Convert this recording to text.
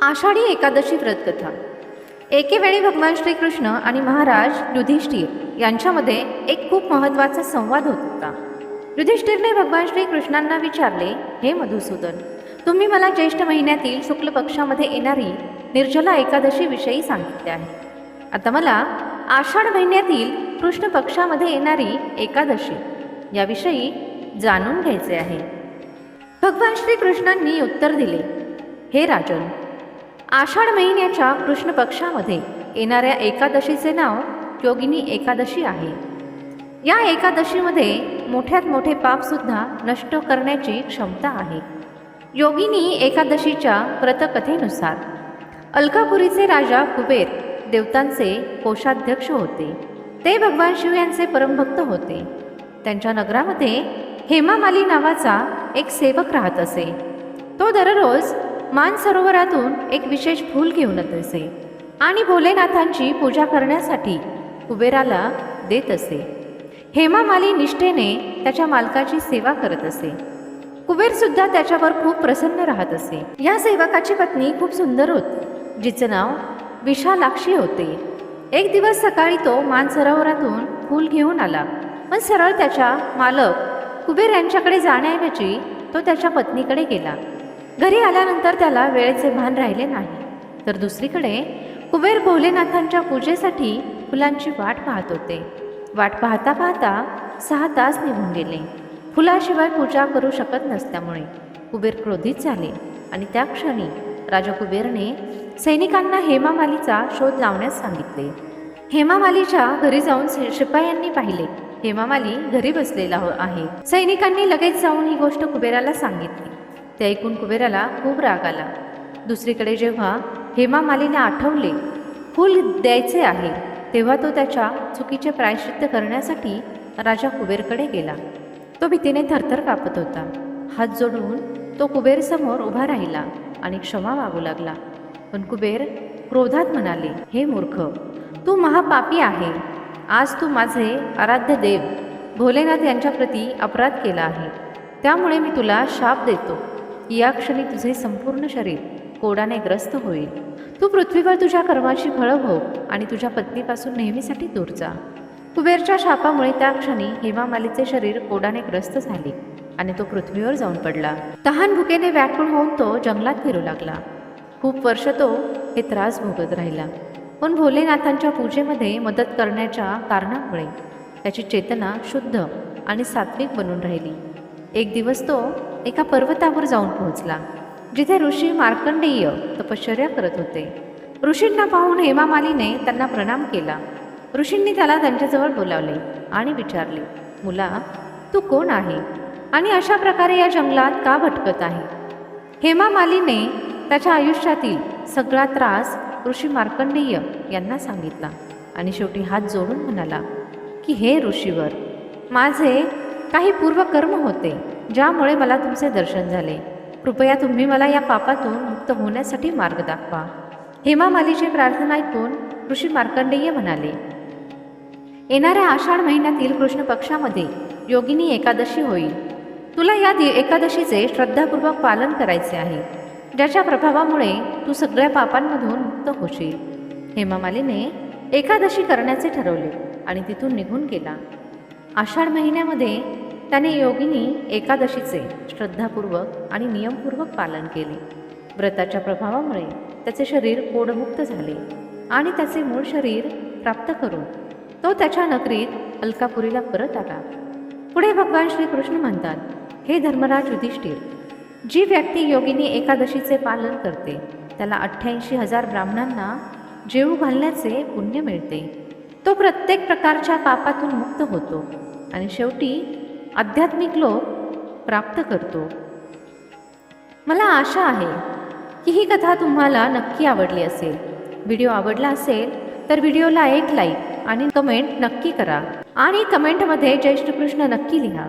आषाढी एकादशी व्रतकथा. एकेवेळी भगवान श्रीकृष्ण आणि महाराज युधिष्ठिर यांच्यामध्ये एक खूप महत्त्वाचा संवाद होत होता. युधिष्ठिरने भगवान श्रीकृष्णांना विचारले हे मधुसूदन तुम्ही मला ज्येष्ठ महिन्यातील शुक्ल पक्षामध्ये येणारी निर्जला एकादशीविषयी सांगितले आहे. आता मला आषाढ महिन्यातील कृष्ण पक्षामध्ये येणारी एकादशी याविषयी जाणून घ्यायचे आहे. भगवान श्रीकृष्णांनी उत्तर दिले हे राजन आषाढ महिन्याच्या कृष्ण पक्षामध्ये येणाऱ्या एकादशीचे नाव योगिनी एकादशी आहे. या एकादशीमध्ये मोठ्यात मोठे पापसुद्धा नष्ट करण्याची क्षमता आहे. योगिनी एकादशीच्या व्रतकथेनुसार अलकापुरीचे राजा कुबेर देवतांचे कोषाध्यक्ष होते. ते भगवान शिव यांचे परमभक्त होते. त्यांच्या नगरामध्ये हेमामाली नावाचा एक सेवक राहत असे. तो दररोज मानसरोवरातून एक विशेष फूल घेऊन येत असे आणि भोलेनाथांची पूजा करण्यासाठी कुबेराला देत असे. हेमामाली निष्ठेने त्याच्या मालकाची सेवा करत असे. कुबेर सुद्धा त्याच्यावर खूप प्रसन्न राहत असे. या सेवकाची पत्नी खूप सुंदर होती जिचं नाव विशालाक्षी होते. एक दिवस सकाळी तो मानसरोवरातून फूल घेऊन आला. पण सरळ त्याच्या मालक कुबेर यांच्याकडे जाण्याऐवजी तो त्याच्या पत्नीकडे गेला. घरी आल्यानंतर त्याला वेळेचे भान राहिले नाही. तर दुसरीकडे कुबेर भोलेनाथांच्या पूजेसाठी फुलांची वाट पाहत होते. वाट पाहता पाहता सहा तास निघून गेले. फुलाशिवाय पूजा करू शकत नसल्यामुळे कुबेर क्रोधित झाले आणि त्या क्षणी राजा कुबेरने सैनिकांना हेमामालीचा शोध लावण्यास सांगितले. हेमामालीच्या घरी जाऊन शिपायांनी पाहिले. हेमामाली घरी बसलेला हो- आहे. सैनिकांनी लगेच जाऊन ही गोष्ट कुबेराला सांगितली. ते ऐकून कुबेराला खूप राग आला. दुसरीकडे जेव्हा हेमा मालीने आठवले फूल द्यायचे आहे तेव्हा तो त्याच्या चुकीचे प्रायश्चित्त करण्यासाठी राजा कुबेरकडे गेला. तो भीतीने थरथर कापत होता. हात जोडून तो कुबेरसमोर उभा राहिला आणि क्षमा मागू लागला. पण कुबेर क्रोधात म्हणाले हे मूर्ख तू महापापी आहे. आज तू माझे आराध्य देव भोलेनाथ यांच्याप्रती अपराध केला आहे. त्यामुळे मी तुला शाप देतो. या क्षणी तुझे संपूर्ण शरीर कोडाने ग्रस्त होईल. तू पृथ्वीवर तुझ्या कर्माची फळं हो आणि तुझ्या पत्नीपासून नेहमीसाठी दूर जा. कुबेरच्या शापामुळे त्या क्षणी हेमामालीचे शरीर कोडाने ग्रस्त झाले आणि तो पृथ्वीवर जाऊन पडला. तहान भुकेने व्याकुळ होऊन तो जंगलात फिरू लागला. खूप वर्ष तो हे त्रास भोगत राहिला. पण भोलेनाथांच्या पूजेमध्ये मदत करण्याच्या कारणामुळे त्याची चेतना शुद्ध आणि सात्विक बनून राहिली. एक दिवस तो एका पर्वतावर जाऊन पोहोचला जिथे ऋषी मार्कंडेय तपश्चर्या करत होते. ऋषींना पाहून हेमामालीने त्यांना प्रणाम केला. ऋषींनी त्याला त्यांच्याजवळ बोलावले आणि विचारले मुला तू कोण आहे आणि अशा प्रकारे या जंगलात का भटकत आहे? हेमामालीने त्याच्या आयुष्यातील सगळा त्रास ऋषी मार्कंडेय यांना सांगितला आणि शेवटी हात जोडून म्हणाला की हे ऋषीवर माझे काही पूर्वकर्म होते ज्यामुळे मला तुमचे दर्शन झाले. कृपया तुम्ही मला या पापातून मुक्त होण्यासाठी मार्ग दाखवा. हेमा मालीची प्रार्थना ऐकून ऋषी मार्कंडेय म्हणाले येणाऱ्या आषाढ महिन्यातील कृष्ण पक्षामध्ये योगिनी एकादशी होईल. तुला या दि एकादशीचे श्रद्धापूर्वक पालन करायचे आहे. ज्याच्या प्रभावामुळे तू सगळ्या पापांमधून मुक्त होशील. हेमामालीने एकादशी करण्याचे ठरवले आणि तिथून निघून गेला. आषाढ महिन्यामध्ये त्याने योगिनी एकादशीचे श्रद्धापूर्वक आणि नियमपूर्वक पालन केले. व्रताच्या प्रभावामुळे त्याचे शरीर कोडमुक्त झाले आणि त्याचे मूळ शरीर प्राप्त करून तो त्याच्या नगरीत अलकापुरीला परत आला. पुढे भगवान श्रीकृष्ण म्हणतात हे धर्मराज युधिष्ठिर जी व्यक्ती योगिनी एकादशीचे पालन करते त्याला अठ्ठ्याऐंशी हजार ब्राह्मणांना जेवू घालण्याचे पुण्य मिळते. तो प्रत्येक प्रकारच्या पापातून मुक्त होतो आणि शेवटी आध्यात्मिक लोक प्राप्त करतो. मला आशा आहे की ही कथा तुम्हाला नक्की आवडली असेल. व्हिडिओ आवडला असेल तर व्हिडिओला एक लाईक आणि कमेंट नक्की करा. आणि कमेंटमध्ये जय श्रीकृष्ण नक्की लिहा.